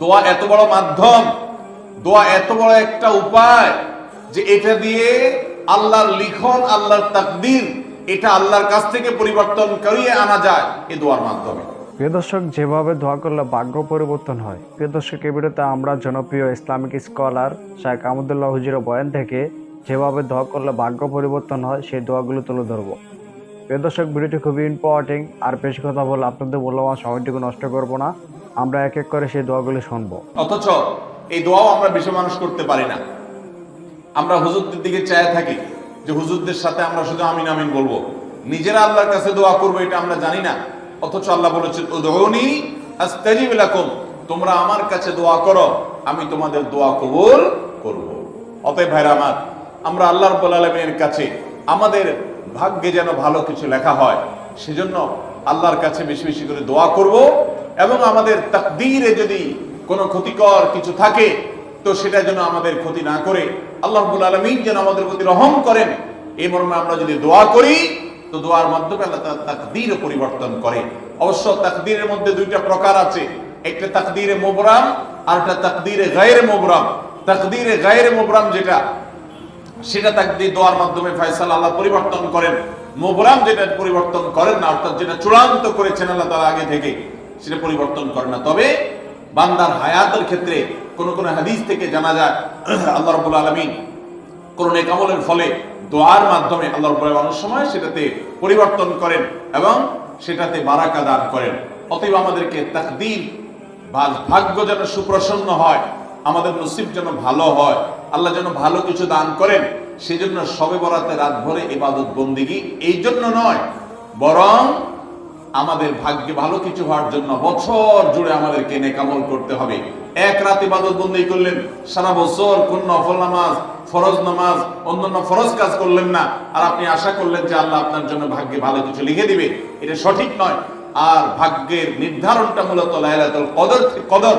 দোয়া এত বড় মাধ্যম, দোয়া এত বড় একটা উপায় যে এটা দিয়ে আল্লাহর লিখন, আল্লাহর তাকদির, এটা আল্লাহর কাছ থেকে পরিবর্তন করিয়ে আনা যায় এই দোয়ার মাধ্যমে। প্রিয় দর্শক, যেভাবে দোয়া করলে ভাগ্য পরিবর্তন হয়, প্রিয় দর্শক এই ভিডিওতে আমরা জনপ্রিয় ইসলামিক স্কলার শাহেখ আহমদুল্লাহ হুজির বয়ান থেকে যেভাবে দোয়া করলে ভাগ্য পরিবর্তন হয়, সেই দোয়াগুলো তুলে ধরবো। প্রিয় দর্শক ভিডিওটি খুবই ইম্পর্টেন্ট আর বেশি কথা বলে আপনাদের মূল্যবান সময়টুকু নষ্ট করব না। আমরা এক এক করে সেই দোয়াগুলি শুনব। অথচ এই দোয়াও আমরা বেশি মানুষ করতে পারি না। আমরা হুজুরদের দিকে চায় থাকি যে হুজুরদের সাথে আমরা শুধু আমিন আমিন বলব। নিজেরা আল্লাহর কাছে দোয়া করব এটা আমরা জানি না। অথচ আল্লাহ বলেছেন উদউনি আস্তাজিব তোমরা আমার কাছে দোয়া করো, আমি তোমাদের দোয়া কবুল করব। অতএব ভাইরা আমার, আমরা আল্লাহ রাব্বুল আলামিনের কাছে আমাদের ভাগ্যে যেন ভালো কিছু লেখা হয়, সেজন্য আল্লাহর কাছে বেশি বেশি করে দোয়া করব এবং আমাদের তাকদীরে যদি কোনো ক্ষতিকর কিছু থাকে, তো সেটা যেন আমাদের ক্ষতি না করে। আল্লাহ রাব্বুল আলামিন যেন আমাদের প্রতি রহম করেন। এই মর্মে আমরা যদি দোয়া করি, তো দোয়ার মাধ্যমে আল্লাহ তার পরিবর্তন করে অবশ্য তাকদীরের মধ্যে দুইটা প্রকার আছে। একটা তাকদীরে মোবরাম আর একটা তাকদীরে গায়রে মোবরাম তাকদীরে গায়রে মোবরাম যেটা সেটা তাকদীর দোয়ার মাধ্যমে ফয়সালা আল্লাহ পরিবর্তন করেন। মোবরাম যেটা পরিবর্তন করেন না, অর্থাৎ যেটা চূড়ান্ত করেছেন আল্লাহ তার আগে থেকে, সেটা পরিবর্তন করেন না। তবে বান্দার হায়াতের ক্ষেত্রে কোন কোন হাদিস থেকে জানা যায়, আল্লাহ রাব্বুল আলামিন কোন নেকামলের ফলে দোয়ার মাধ্যমে আল্লাহ আলামিন অনেক সময় সেটাতে পরিবর্তন করেন এবং সেটাতে বারাকা দান করেন। অতএব আমাদেরকে তাকদীর বা ভাগ্য যেন সুপ্রসন্ন হয় আমাদের নসিব যেন ভালো হয়, আল্লাহ যেন ভালো কিছু দান করেন, সেজন্য সবে বরাতে রাত ভরে ইবাদত বন্দিগি, এই জন্য নয়, বরং আমাদের ভাগ্যে ভালো কিছু হওয়ার জন্য বছর জুড়ে আমাদেরকে নেকামল করতে হবে। এক রাত ইবাদত বন্দি করলেন, সারা বছর কোন নফল নামাজ, ফরজ নামাজ, অন্যান্য ফরজ কাজ করলেন না, আর আপনি আশা করলেন যে আল্লাহ আপনার জন্য ভাগ্যে ভালো কিছু লিখে দিবে, এটা সঠিক নয়। আর ভাগ্যের নির্ধারণটা মূলত লাইলাতুল কদর কদর।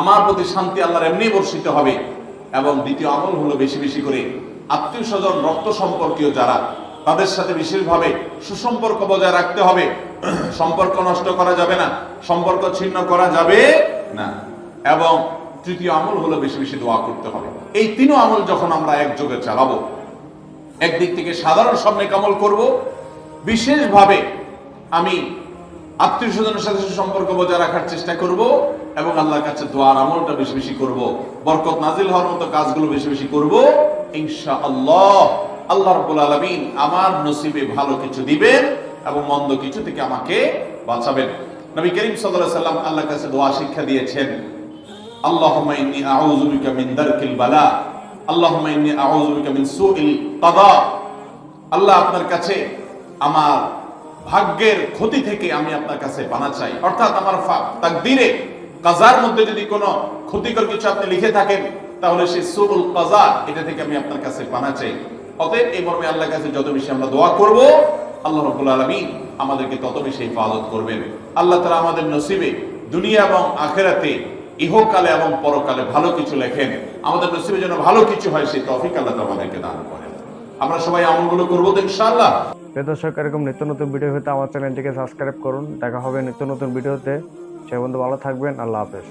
আমার প্রতি শান্তি আল্লাহর এমনি বর্ষিত হবে। এবং দ্বিতীয় আমল হলো বেশি বেশি করে আত্মীয় স্বজন, রক্ত সম্পর্কীয় যারা, তাদের সাথে বিশেষভাবে সুসম্পর্ক বজায় রাখতে হবে। সম্পর্ক নষ্ট করা যাবে না, সম্পর্ক ছিন্ন করা যাবে না। এবং তৃতীয় আমল হলো বেশি বেশি দোয়া করতে হবে। এই তিনও আমল যখন আমরা একযোগে চালাবো, একদিক থেকে সাধারণ সব নেকামল করব, বিশেষভাবে আমি আত্মীয় স্বজনের সাথে সম্পর্ক বজায় রাখার চেষ্টা করব এবং আল্লাহর কাছে দোয়ার আমলটা বেশি বেশি করব। বরকত নাজিল হওয়ার মতো কাজগুলো বেশি বেশি করব। ইনশা আল্লাহ আল্লাহ রাব্বুল আলামিন আমার নসিবে ভালো কিছু দিবেন এবং মন্দ কিছু থেকে আমাকে বাঁচাবেন। নবী করিম আলাইহি সাল্লাম আল্লাহর কাছে দোয়া শিক্ষা দিয়েছেন। আল্লাহুম্মা ইন্নী আউযু বিকা মিন দারকিল বালা। আল্লাহুম্মা ইন্নী আউযু বিকা মিন সুইল কাদা আল্লাহ আপনার কাছে আমার ভাগ্যের ক্ষতি থেকে আমি আপনার কাছে পানা চাই। অর্থাৎ আমার তাকদীরে কাজার মধ্যে যদি কোনো ক্ষতিকর কিছু আপনি লিখে থাকেন, তাহলে সেই সুবুল কাজা এটা থেকে আমি আপনার কাছে পানা চাই অতএব এই মর্মে আল্লাহর কাছে যত বেশি আমরা দোয়া করব, আল্লাহ রাব্বুল আলামিন আমাদেরকে তত বেশি হিফাজত করবেন। আল্লাহ তাআলা আমাদের নসিবে দুনিয়া এবং আখেরাতে ইহকালে এবং পরকালে ভালো কিছু লেখেন। আমাদের নসিবে যেন ভালো কিছু হয়, সেই তৌফিক আল্লাহ আমাদেরকে দান করেন। আমরা সবাই আমলগুলো করব তো ইনশাআল্লাহ। দর্শক, এরকম নিত্য নতুন ভিডিও হতে আমার চ্যানেলটিকে সাবস্ক্রাইব করুন। দেখা হবে নিত্য নতুন ভিডিওতে সে বন্ধু ভালো থাকবেন আল্লাহ হাফেজ